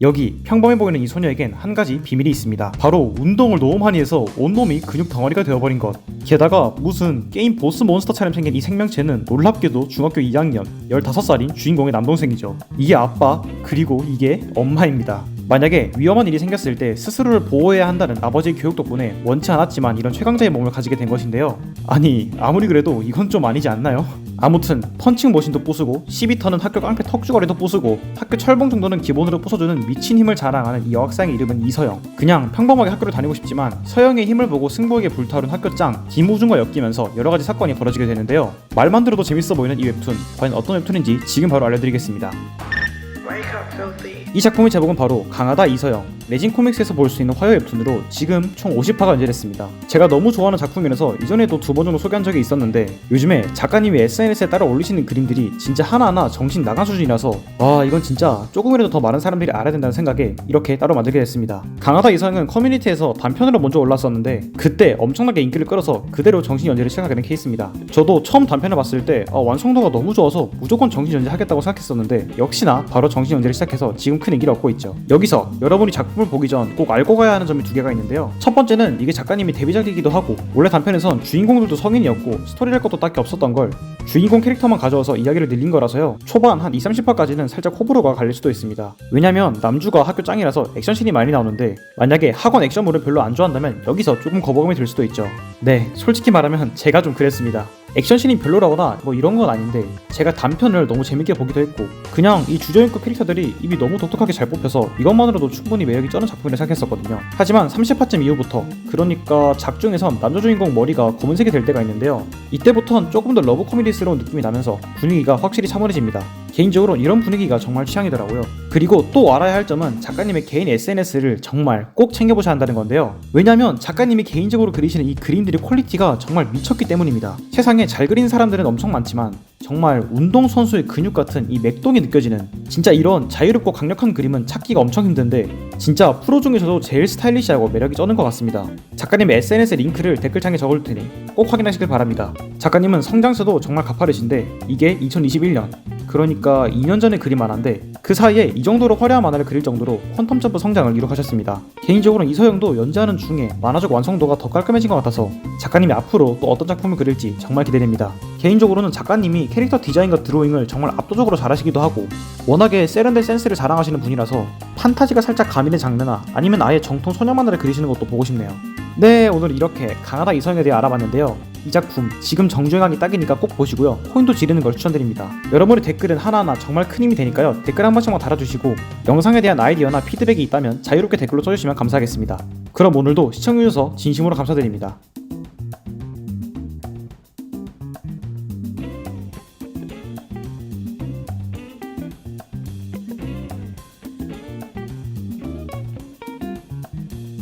여기 평범해 보이는 이 소녀에겐 한 가지 비밀이 있습니다. 바로 운동을 너무 많이 해서 온몸이 근육 덩어리가 되어버린 것. 게다가 무슨 게임 보스 몬스터처럼 생긴 이 생명체는 놀랍게도 중학교 2학년 15살인 주인공의 남동생이죠. 이게 아빠 그리고 이게 엄마입니다. 만약에 위험한 일이 생겼을 때 스스로를 보호해야 한다는 아버지의 교육 덕분에 원치 않았지만 이런 최강자의 몸을 가지게 된 것인데요. 아니 아무리 그래도 이건 좀 아니지 않나요? 아무튼 펀칭 머신도 부수고 12턴은 학교 깡패 턱주거리도 부수고 학교 철봉 정도는 기본으로 부숴주는 미친 힘을 자랑하는 이 여학생의 이름은 이서영 그냥 평범하게 학교를 다니고 싶지만 서영의 힘을 보고 승부에게 불타오른 학교 짱 김우중과 엮이면서 여러가지 사건이 벌어지게 되는데요 말만 들어도 재밌어 보이는 이 웹툰 과연 어떤 웹툰인지 지금 바로 알려드리겠습니다. 이 작품의 제목은 바로 강하다 이서영 레진 코믹스에서 볼 수 있는 화요 웹툰으로 지금 총 50화가 연재됐습니다. 제가 너무 좋아하는 작품이라서 이전에도 두 번 정도 소개한 적이 있었는데 요즘에 작가님이 SNS에 따라 올리시는 그림들이 진짜 하나하나 정신 나간 수준이라서 와 이건 진짜 조금이라도 더 많은 사람들이 알아야 된다는 생각에 이렇게 따로 만들게 됐습니다. 강하다 이서영은 커뮤니티에서 단편으로 먼저 올랐었는데 그때 엄청나게 인기를 끌어서 그대로 정신 연재를 시작하게 된 케이스입니다. 저도 처음 단편을 봤을 때 아, 완성도가 너무 좋아서 무조건 정신 연재하겠다고 생각했었는데 역시나 바로 정신 연재를 시작해서 지금 큰 인기를 얻고 있죠. 여기서 여러분이 작품을 보기 전 꼭 알고 가야 하는 점이 두 개가 있는데요. 첫 번째는 이게 작가님이 데뷔작이기도 하고 원래 단편에선 주인공들도 성인이었고 스토리랄 것도 딱히 없었던 걸 주인공 캐릭터만 가져와서 이야기를 늘린 거라서요. 초반 한 2, 30화까지는 살짝 호불호가 갈릴 수도 있습니다. 왜냐면 남주가 학교 짱이라서 액션씬이 많이 나오는데 만약에 학원 액션물을 별로 안 좋아한다면 여기서 조금 거부감이 들 수도 있죠. 네, 솔직히 말하면 제가 좀 그랬습니다. 액션씬이 별로라거나 뭐 이런 건 아닌데 제가 단편을 너무 재밌게 보기도 했고 그냥 이 주저인급 캐릭터들이 입이 너무 독특하게 잘 뽑혀서 이것만으로도 충분히 매력이 쩌는 작품이라 생각했었거든요. 하지만 30화쯤 이후부터 그러니까 작중에선 남자 주인공 머리가 검은색이 될 때가 있는데요. 이때부턴 조금 더 러브 코미디스러운 느낌이 나면서 분위기가 확실히 차분해집니다 개인적으로 이런 분위기가 정말 취향이더라고요 그리고 또 알아야 할 점은 작가님의 개인 SNS를 정말 꼭 챙겨보셔야 한다는 건데요 왜냐면 작가님이 개인적으로 그리시는 이 그림들의 퀄리티가 정말 미쳤기 때문입니다 세상에 잘 그린 사람들은 엄청 많지만 정말 운동선수의 근육 같은 이 맥동이 느껴지는 진짜 이런 자유롭고 강력한 그림은 찾기가 엄청 힘든데 진짜 프로 중에서도 제일 스타일리시하고 매력이 쩌는 것 같습니다. 작가님의 SNS 링크를 댓글창에 적을 테니 꼭 확인하시길 바랍니다. 작가님은 성장세도 정말 가파르신데 이게 2021년 그러니까 2년 전에 그린 만화인데 그 사이에 이 정도로 화려한 만화를 그릴 정도로 퀀텀 점프 성장을 기록하셨습니다. 개인적으로 이서영도 연재하는 중에 만화적 완성도가 더 깔끔해진 것 같아서 작가님이 앞으로 또 어떤 작품을 그릴지 정말 기대됩니다. 개인적으로는 작가님이 캐릭터 디자인과 드로잉을 정말 압도적으로 잘하시기도 하고 워낙에 세련된 센스를 자랑하시는 분이라서 판타지가 살짝 가미된 장르나 아니면 아예 정통 소녀 만화를 그리시는 것도 보고 싶네요. 네 오늘 이렇게 강하다 이서영에 대해 알아봤는데요. 이 작품 지금 정주행하기 딱이니까 꼭 보시고요. 코인도 지르는 걸 추천드립니다. 여러분의 댓글은 하나하나 정말 큰 힘이 되니까요. 댓글 한 번씩만 달아주시고 영상에 대한 아이디어나 피드백이 있다면 자유롭게 댓글로 써주시면 감사하겠습니다. 그럼 오늘도 시청해주셔서 진심으로 감사드립니다.